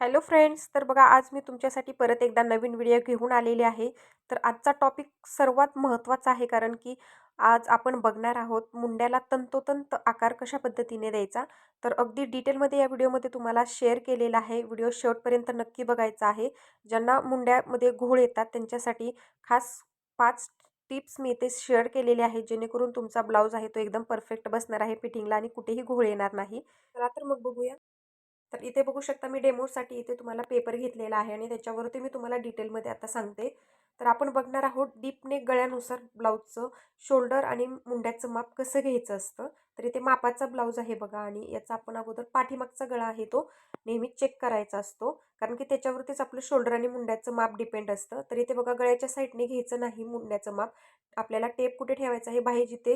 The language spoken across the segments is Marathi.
हॅलो फ्रेंड्स तर बघा आज मी तुमच्यासाठी परत एकदा नवीन व्हिडिओ घेऊन आलेले आहे. तर आजचा टॉपिक सर्वात महत्त्वाचा आहे कारण की आज आपण बघणार आहोत मुंड्याला तंतोतंत आकार कशा पद्धतीने द्यायचा. तर अगदी डिटेलमध्ये या व्हिडिओमध्ये तुम्हाला शेअर केलेला आहे. व्हिडिओ शेवटपर्यंत नक्की बघायचा आहे. ज्यांना मुंड्यामध्ये घोळ येतात त्यांच्यासाठी खास पाच टिप्स मी इथे शेअर केलेले आहेत. जेणेकरून तुमचा ब्लाऊज आहे तो एकदम परफेक्ट बसणार आहे फिटिंगला आणि कुठेही घोळ येणार नाही. चला तर मग बघूया. तर इथे बघू शकता मी डेमोसाठी इथे तुम्हाला पेपर घेतलेला आहे आणि त्याच्यावरती मी तुम्हाला डिटेलमध्ये आता सांगते. तर आपण बघणार आहोत डीप नेक गळ्यानुसार ब्लाऊजचं शोल्डर आणि मुंड्याचं माप कसं घ्यायचं असतं. तर इथे मापाचा ब्लाऊज आहे बघा आणि याचा आपण अगोदर पाठीमागचा गळा आहे तो नेहमी चेक करायचा असतो. कारण की त्याच्यावरतीच आपलं शोल्डर आणि मुंड्याचं माप डिपेंड असतं. तर इथे बघा गळ्याच्या साईडने घ्यायचं नाही मुंड्याचं माप. आपल्याला टेप कुठे ठेवायचं आहे? बाहेर जिथे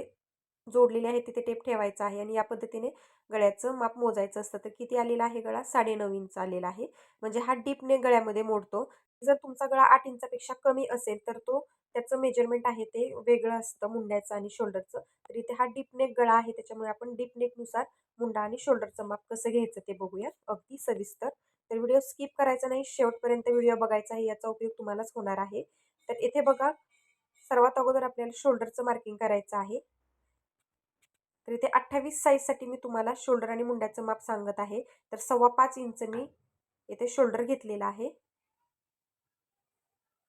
जोडलेले आहे तिथे टेप ठेवायचा आहे आणि या पद्धतीने गळ्याचं माप मोजायचं असतं. तर किती आलेला आहे गळा? साडेनऊ इंच आलेला आहे. म्हणजे हा डीपने गळ्यामध्ये मोडतो. जर तुमचा गळा आठ इंचापेक्षा कमी असेल तर तो त्याचं मेजरमेंट आहे ते वेगळं असतं मुंड्याचं आणि शोल्डरचं. तर इथे हा डीपनेक गळा आहे त्याच्यामुळे आपण डीपनेकनुसार मुंडा आणि शोल्डरचं माप कसं घ्यायचं ते बघूया अगदी सविस्तर. तर व्हिडिओ स्किप करायचा नाही. शेवटपर्यंत व्हिडिओ बघायचा आहे याचा उपयोग तुम्हालाच होणार आहे. तर इथे बघा सर्वात अगोदर आपल्याला शोल्डरचं मार्किंग करायचं आहे. तर इथे अठ्ठावीस साईजसाठी मी तुम्हाला शोल्डर आणि मुंड्याचं माप सांगत आहे. तर सव्वा पाच इंच मी इथे शोल्डर घेतलेला आहे.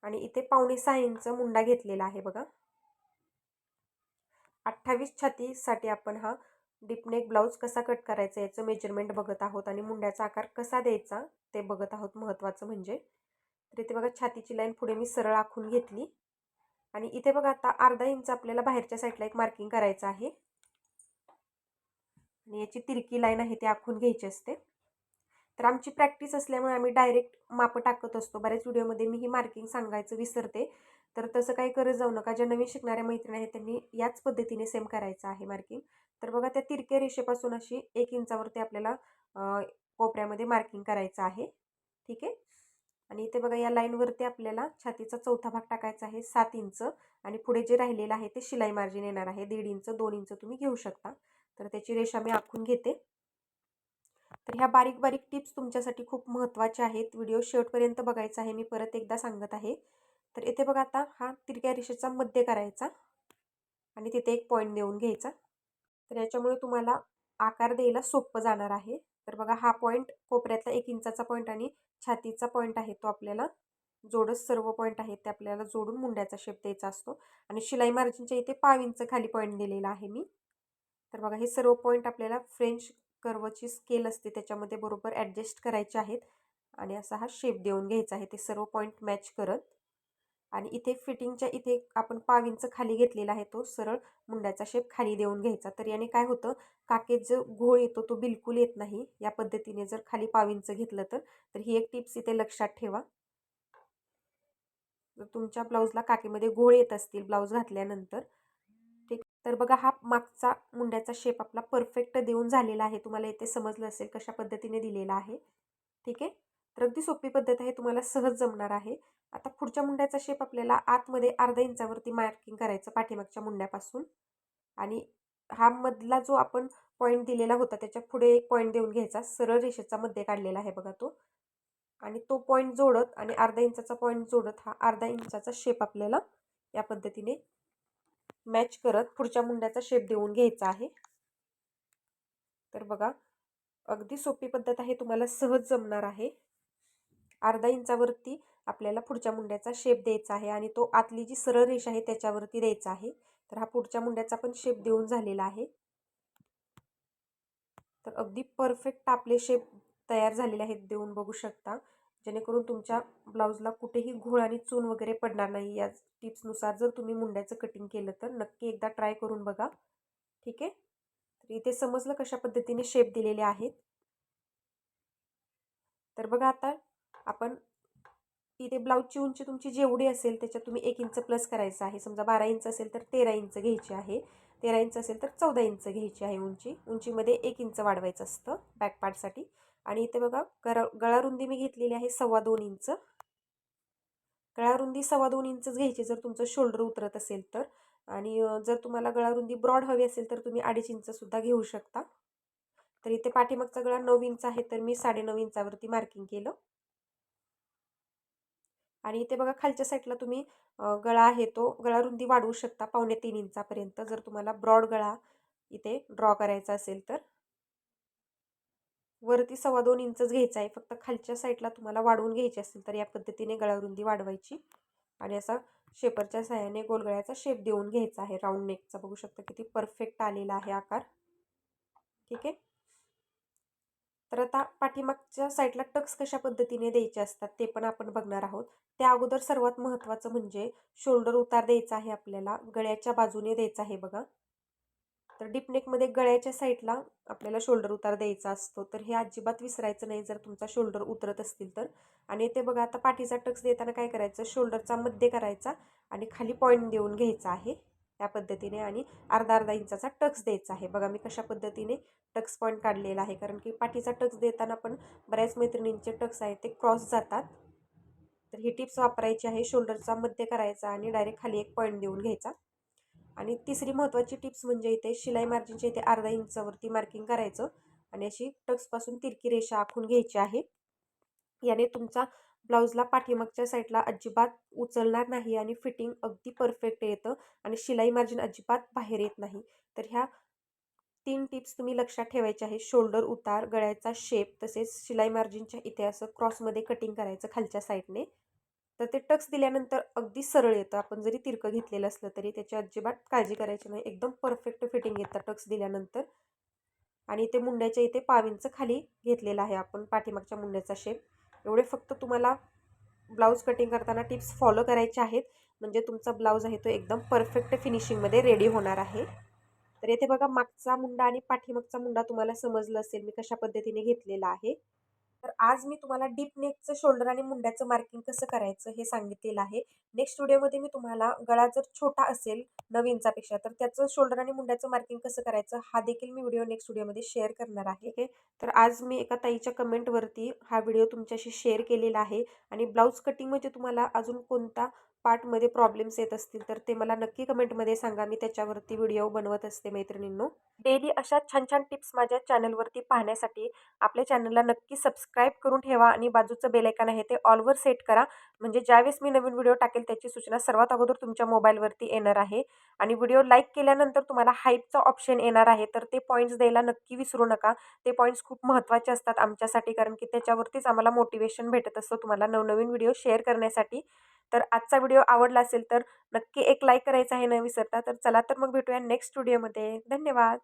आणि इथे पावणे सहा इंच मुंडा घेतलेला आहे बघा. अठ्ठावीस छातीसाठी आपण हा डिपनेक ब्लाऊज कसा कट करायचा याचं मेजरमेंट बघत आहोत आणि मुंड्याचा आकार कसा द्यायचा ते बघत आहोत महत्त्वाचं म्हणजे. तर इथे बघा छातीची लाईन पुढे मी सरळ आखून घेतली. आणि इथे बघा आता अर्धा इंच आपल्याला बाहेरच्या साईडला एक मार्किंग करायचं आहे. आणि याची तिरकी लाईन आहे ती आखून घ्यायची असते. तर आमची प्रॅक्टिस असल्यामुळे आम्ही डायरेक्ट मापं टाकत असतो. बऱ्याच व्हिडिओमध्ये मी ही मार्किंग सांगायचं विसरते. तर तसं काही करत जाऊ नका. ज्या नवीन शिकणाऱ्या मैत्रिणी आहेत त्यांनी याच पद्धतीने सेम करायचं आहे मार्किंग तर बघा त्या तिरक्या रेषेपासून अशी एक इंचावरती आपल्याला कोपऱ्यामध्ये मार्किंग करायचं आहे. ठीक आहे? आणि इथे बघा या लाईनवरती आपल्याला छातीचा चौथा भाग टाकायचा आहे सात इंच. आणि पुढे जे राहिलेलं आहे ते शिलाई मार्जिन येणार आहे. दीड इंच दोन इंच तुम्ही घेऊ शकता. तर त्याची रेषा मी आखून घेते. तर ह्या बारीक बारीक टिप्स तुमच्यासाठी खूप महत्त्वाच्या आहेत. व्हिडिओ शेवटपर्यंत बघायचा आहे मी परत एकदा सांगत आहे. तर येथे बघा आता हा तिरक्या रेषेचा मध्य करायचा आणि तिथे एक पॉईंट देऊन घ्यायचा. तर याच्यामुळे तुम्हाला आकार द्यायला सोपं जाणार आहे. तर बघा हा पॉईंट कोपऱ्यातला एक इंचाचा पॉईंट आणि छातीचा पॉईंट आहे तो आपल्याला जोडच सर्व पॉईंट आहेत ते आपल्याला जोडून मुंड्याचा शेप द्यायचा असतो. आणि शिलाई मार्जिनच्या इथे पाव इंच खाली पॉईंट दिलेला आहे मी. तर बघा हे सर्व पॉईंट आपल्याला फ्रेंच कर्वची स्केल असते. त्याच्यामध्ये बरोबर ॲडजस्ट करायचे आहेत. आणि असा हा शेप देऊन घ्यायचा आहे. ते सर्व पॉईंट मॅच करत. आणि इथे फिटिंगच्या इथे आपण पाव खाली घेतलेला आहे तो सरळ मुंड्याचा शेप खाली देऊन घ्यायचा. तर याने काय होतं? काकेत जो घोळ येतो तो बिलकुल येत नाही. या पद्धतीने जर खाली पाव घेतलं तर तर ही एक टिप्स इथे लक्षात ठेवा. जर तुमच्या ब्लाऊजला काकेमध्ये घोळ येत असतील ब्लाऊज घातल्यानंतर. तर बघा हा मागचा मुंड्याचा शेप आपला परफेक्ट देऊन झालेला आहे. तुम्हाला इथे समजलं असेल कशा पद्धतीने दिलेला आहे. ठीक आहे? तर अगदी सोपी पद्धत आहे तुम्हाला सहज जमणार आहे. आता पुढच्या मुंड्याचा शेप आपल्याला आतमध्ये अर्धा इंचावरती मार्किंग करायचं पाठीमागच्या मुंड्यापासून. आणि हा मधला जो आपण पॉईंट दिलेला होता त्याच्या पुढे एक पॉईंट देऊन घ्यायचा. सरळ रेषेचा मध्ये काढलेला आहे बघा तो. आणि तो पॉईंट जोडत आणि अर्धा इंचाचा पॉईंट जोडत हा अर्धा इंचाचा शेप आपल्याला या पद्धतीने मॅच करत पुढच्या मुंड्याचा शेप देऊन घ्यायचा आहे. तर बघा अगदी सोपी पद्धत आहे तुम्हाला सहज जमणार आहे. अर्धा इंचावरती आपल्याला पुढच्या मुंड्याचा शेप द्यायचा आहे आणि तो आतली जी सरळ रेषा आहे त्याच्यावरती द्यायचा आहे. तर हा पुढच्या मुंड्याचा पण शेप देऊन झालेला आहे. तर अगदी परफेक्ट आपले शेप तयार झालेले आहेत देऊन बघू शकता. जेणेकरून तुमच्या ब्लाऊजला कुठेही घोळ आणि चून वगैरे पडणार नाही. या टिप्सनुसार जर तुम्ही मुंड्याचं कटिंग केलं तर नक्की एकदा ट्राय करून बघा. ठीक आहे? तर इथे समजलं कशा पद्धतीने शेप दिलेले आहेत. तर बघा आता आपण इथे ब्लाऊजची उंची तुमची जेवढी असेल त्याच्यात तुम्ही एक इंच प्लस करायचं आहे. समजा बारा इंच असेल तर तेरा इंच घ्यायची आहे. तेरा इंच असेल तर चौदा इंच घ्यायची आहे उंची. उंचीमध्ये एक इंच वाढवायचं असतं बॅक पार्टसाठी आणि इथे बघा गळा गळारुंदी मी घेतलेली आहे सव्वा दोन इंच. गळारुंदी सव्वा दोन इंचच घ्यायची जर तुमचं शोल्डर उतरत असेल तर. आणि जर तुम्हाला गळारुंदी ब्रॉड हवी असेल तर तुम्ही अडीच इंचसुद्धा घेऊ शकता. तर इथे पाठीमागचा गळा नऊ इंच आहे तर मी साडेनऊ इंचावरती मार्किंग केलं. आणि इथे बघा खालच्या साईडला तुम्ही गळा आहे तो गळा रुंदी वाढवू शकता पावणे तीन इंचापर्यंत. जर तुम्हाला ब्रॉड गळा इथे ड्रॉ करायचा असेल तर. वरती सव्वा दोन इंचच घ्यायचा आहे. फक्त खालच्या साईडला तुम्हाला वाढवून घ्यायची असेल तर या पद्धतीने गळारुंदी वाढवायची आणि असा शेपरच्या सहाय्याने गोलगळ्याचा शेप देऊन घ्यायचा आहे. राऊंड नेकचा बघू शकता किती परफेक्ट आलेला आहे आकार. ठीक आहे? तर आता पाठीमागच्या साईडला टक्स कशा पद्धतीने द्यायचे असतात ते पण आपण बघणार आहोत. त्या अगोदर सर्वात महत्त्वाचं म्हणजे शोल्डर उतार द्यायचा आहे आपल्याला. गळ्याच्या बाजूने द्यायचा आहे बघा. तर डीपनेकमध्ये गळ्याच्या साईडला आपल्याला शोल्डर उतार द्यायचा असतो. तर हे अजिबात विसरायचं नाही जर तुमचा शोल्डर उतरत असतील तर. आणि ते बघा आता पाठीचा टक्स देताना काय करायचं? शोल्डरचा मध्ये करायचा आणि खाली पॉईंट देऊन घ्यायचा आहे त्या पद्धतीने आणि अर्धा अर्धा इंचाचा टक्स द्यायचा आहे. बघा मी कशा पद्धतीने टक्स पॉईंट काढलेला आहे. कारण की पाठीचा टक्स देताना पण बऱ्याच मैत्रिणींचे टक्स आहेत ते क्रॉस जातात. तर ही टिप्स वापरायची आहे. शोल्डरचा मध्ये करायचा आणि डायरेक्ट खाली एक पॉईंट देऊन घ्यायचा. आणि तिसरी महत्त्वाची टिप्स म्हणजे इथे शिलाई मार्जिनच्या इथे अर्धा इंचावरती मार्किंग करायचं. आणि अशी टक्सपासून तिरकी रेषा आखून घ्यायची आहे. याने तुमचा ब्लाऊजला पाठीमागच्या साईडला अजिबात उचलणार नाही आणि फिटिंग अगदी परफेक्ट येतं आणि शिलाई मार्जिन अजिबात बाहेर येत नाही. तर ह्या तीन टिप्स तुम्ही लक्षात ठेवायचे आहे. शोल्डर उतार गळ्याचा शेप तसेच शिलाई मार्जिनच्या इथे असं क्रॉसमध्ये कटिंग करायचं खालच्या साईडने तर ते टक्स दिल्यानंतर अगदी सरळ येतं. आपण जरी तिरकं घेतलेलं असलं तरी त्याची अजिबात काळजी करायची नाही. एकदम परफेक्ट फिटिंग येतं टक्स दिल्यानंतर. आणि ते मुंड्याच्या इथे पावींचं खाली घेतलेलं आहे आपण पाठीमागच्या मुंड्याचा शेप एवढे फक्त तुम्हाला ब्लाऊज कटिंग करताना टिप्स फॉलो करायचे आहेत. म्हणजे तुमचा ब्लाऊज आहे तो एकदम परफेक्ट फिनिशिंगमध्ये रेडी होणार आहे. तर येथे बघा मागचा मुंडा आणि पाठीमागचा मुंडा तुम्हाला समजलं असेल मी कशा पद्धतीने घेतलेला आहे. तर आज मी तुम्हाला डीप नेकचं शोल्डर आणि मुंड्याचं मार्किंग कसं करायचं हे सांगितलेलं आहे. नेक्स्ट व्हिडिओमध्ये मी तुम्हाला गळा जर छोटा असेल नऊ इंचापेक्षा तर त्याचं शोल्डर आणि मुंड्याचं मार्किंग कसं करायचं हा देखील मी व्हिडिओ नेक्स्ट व्हिडिओमध्ये शेअर करणार आहे. तर आज मी एका ताईच्या कमेंटवरती हा व्हिडिओ तुमच्याशी शेअर केलेला आहे. आणि ब्लाऊज कटिंगमध्ये तुम्हाला अजून कोणता पार्टमध्ये प्रॉब्लेम्स येत असतील तर ते मला नक्की कमेंटमध्ये सांगा. मी त्याच्यावरती व्हिडिओ बनवत असते मैत्रिणींनो. डेली अशा छान छान टिप्स माझ्या चॅनलवरती पाहण्यासाठी आपल्या चॅनलला नक्की सबस्क्राईब करून ठेवा आणि बाजूचं बेलायकन आहे ते ऑलवर सेट करा. म्हणजे ज्यावेळेस मी नवीन व्हिडिओ टाकेल त्याची सूचना सर्वात अगोदर तुमच्या मोबाईलवरती येणार आहे. आणि व्हिडिओ लाईक केल्यानंतर तुम्हाला हाईपचा ऑप्शन येणार आहे तर ते पॉईंट्स द्यायला नक्की विसरू नका. ते पॉईंट्स खूप महत्त्वाचे असतात आमच्यासाठी कारण की त्याच्यावरतीच आम्हाला मोटिवेशन भेटत असतं तुम्हाला नवनवीन व्हिडिओ शेअर करण्यासाठी. तर आजचा व्हिडिओ आवडला असेल तर नक्की एक लाईक करायचा आहे न विसरता. तर चला तर मग भेटूया नेक्स्ट व्हिडिओमध्ये धन्यवाद.